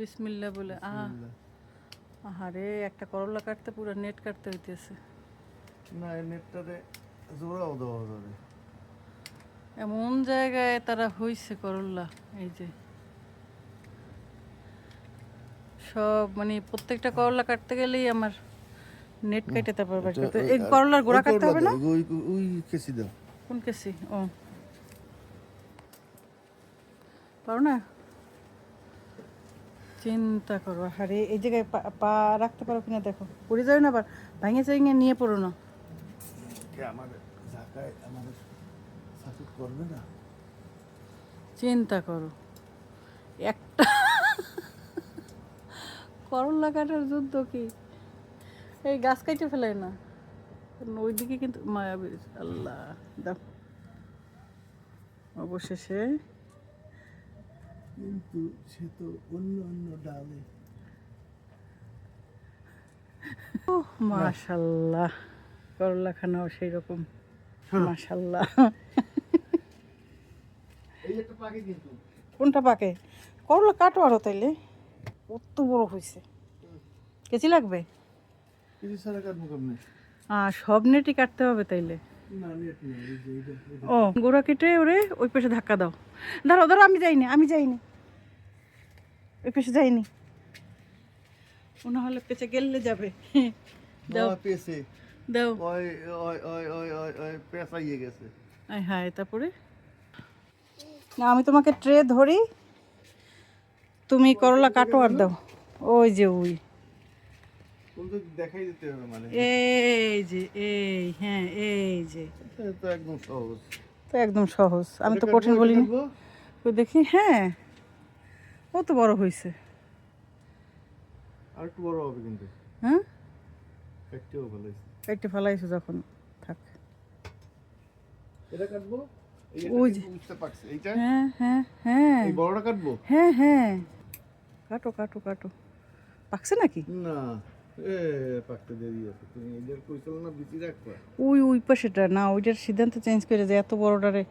বিসমিল্লা বলে আহা। আহারে একটা করলা কাটতে পুরো নেট কাটতে হইতেছে। না এই নেটটাতে জোড়াও দেওয়া যাবে। এমন জায়গায় তারা হইছে করল্লা এই যে। সব মানে প্রত্যেকটা করলা কাটতে গেলেই আমার নেট কেটে তারপর বার করতে এই করলার গোড়া কাটতে হবে না? ওই ওই কেসি দাও। কোন কেসি? ও। পারো না? চিন্তা করো আরে এই জায়গায় পা- রাখতে পারো কিনা দেখো। পড়ে যাবে না আবার ভাঙে চাইঙে নিয়ে পড়ো না। চিন্তা করো। একটা করলা কাটার যুদ্ধ কি? এই গাছ কাটে ফেলে না। ওইদিকে কিন্তু মায়াবী আল্লাহ দাও। অবশেষে কিন্তু সে তো অন্য অন্য ডালে। মাশাল্লাহ। করলা খানাও সেই রকম মাশাল্লাহ। পাখি কিন্তু। কোনটা পাকে? করলা কাটো আরও তাইলে। কত বড় হয়েছে কেচি লাগবে? আর সব নেটই কাটতে হবে তাইলে। ও গোড়া কেটে ওরে ওই পাশে ধাক্কা দাও। দাঁড়াও দাঁড়াও আমি যাইনি আমি যাইনি। ওই পাশে যাইনি। ও না হলে পেছে গেললে যাবে। দাও। না, পেয়েছে দাও। ওই ওই ওই ওই ওই ওই পেঁচাইয়ে গেছে। আয় হায় তারপরে? না আমি তোমাকে ট্রে ধরি। তুমি করলা কাটো আর দাও। ওই যে ওই। কিন্তু দেখাই দিতে হবে মানে। এই যে এই হ্যাঁ এই যে। তো একদম সহজ। তো একদম সহজ। আমি তো কঠিন বলিনি। তো দেখি হ্যাঁ। ও তো বড় হয়েছে আর একটু বড় হবে কিন্তু। হ্যাঁ? যখন থাক। এটা কাটবো? যে এইটা? হ্যাঁ হ্যাঁ হ্যাঁ। এই বড়টা কাটবো? হ্যাঁ হ্যাঁ। কাটো কাটো কাটো। পাকছে নাকি? না। ওই ওই পাশেটা না ওইটার সিদ্ধান্ত চেঞ্জ করে যে এত বড়টারে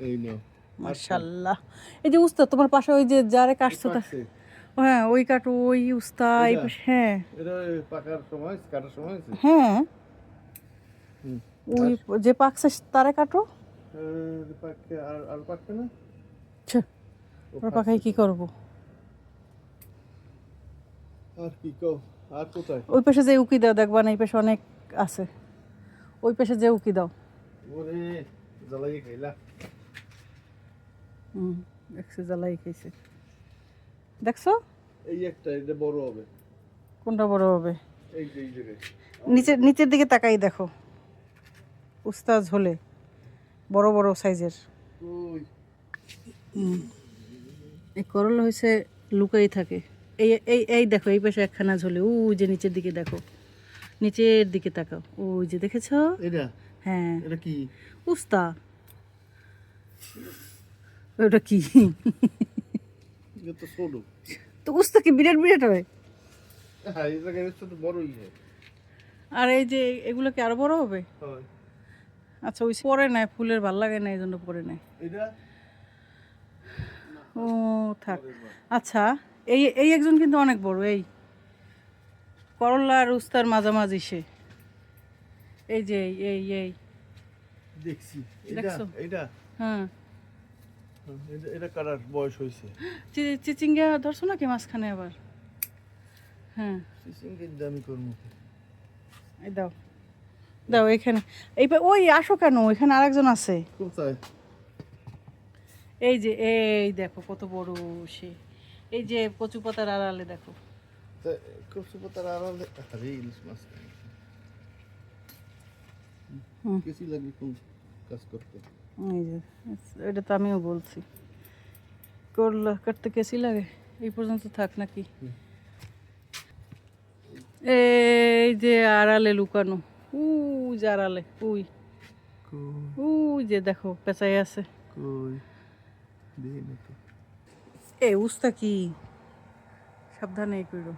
এই নাও। মাশাল্লাহ এই যে উস্তা তোমার পাশে ওই যে যারে কাটছো তা হ্যাঁ ওই কাটো ওই উস্তা এই পাশে হ্যাঁ। এটা ওই পাকার সময় কাটার সময় হ্যাঁ। ওই যে পাকছে তারে কাটো। আর আর না? ছে, ওর পাকাই কি করব? আর কি কও? আর কোথায়? ওই পাশে যে উকি দাও দেখবা না এই পাশে অনেক আছে। ওই পাশে যে উকি দাও। ওরে জ্বালাই খাইলা। হুম দেখছে জ্বালাই খাইছে। দেখছ? এই একটা এটা বড় হবে। কোনটা বড় হবে? এই যে এই জায়গায় নিচের নিচের দিকে তাকাই দেখো। উস্তাজ হলে বড় বড় সাইজের। এই করলা হয়েছে লুকাই থাকে। এই এই এই দেখো এই পাশে একখানা ঝোলে ও যে নিচের দিকে দেখো। নিচের দিকে তাকাও। ওই যে দেখেছ? এটা? হ্যাঁ। এটা কি? উস্তা। ওটা কি? এটা তো তো উস্তা কি বিরাট বিরাট হয় হ্যাঁ। আর এই যে এগুলো কি আরও বড় হবে? আচ্ছা ওই পরে নেয় ফুলের ভালো লাগে না এই জন্য পরে নেয়। এটা? ও থাক। আচ্ছা এই এই একজন কিন্তু অনেক বড় এই। করলা আর উস্তার মাঝামাঝি সে। এই যে এই এই এই। দেখছি। এটা দেখছ? এটা? হ্যাঁ। এটা কারার বয়স হয়েছে। চি- চিচিঙ্গা ধরছো নাকি মাঝখানে আবার? হ্যাঁ। দামি করব। এই দাও। দাও এখানে। এই ওই আসো কেন? এখানে আরেকজন আছে। কোথায়? এই যে এই দেখো কত বড় সে। এই যে কচু পাতার আড়ালে দেখো। তা কচু পাতার আড়ালে আরে ইলিশ মাছ হুম। কেসি লাগবে কোন কাজ করতে? এই যে এটা তো আমিও বলছি। করলা কাটতে কেসি লাগে? এই পর্যন্ত থাক নাকি? এই যে আড়ালে লুকানো। উ যে আড়ালে উই। কই? উই যে দেখো পেঁচাই আছে। কই? দিই না তো। এ, উস্তা কি? সাবধানে করো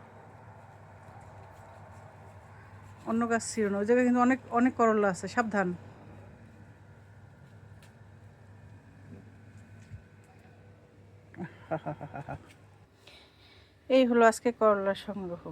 অন্য গাছ ছিল না। ওই জায়গায় কিন্তু অনেক অনেক করলা আছে, সাবধান। এই হলো আজকে করলা সংগ্রহ।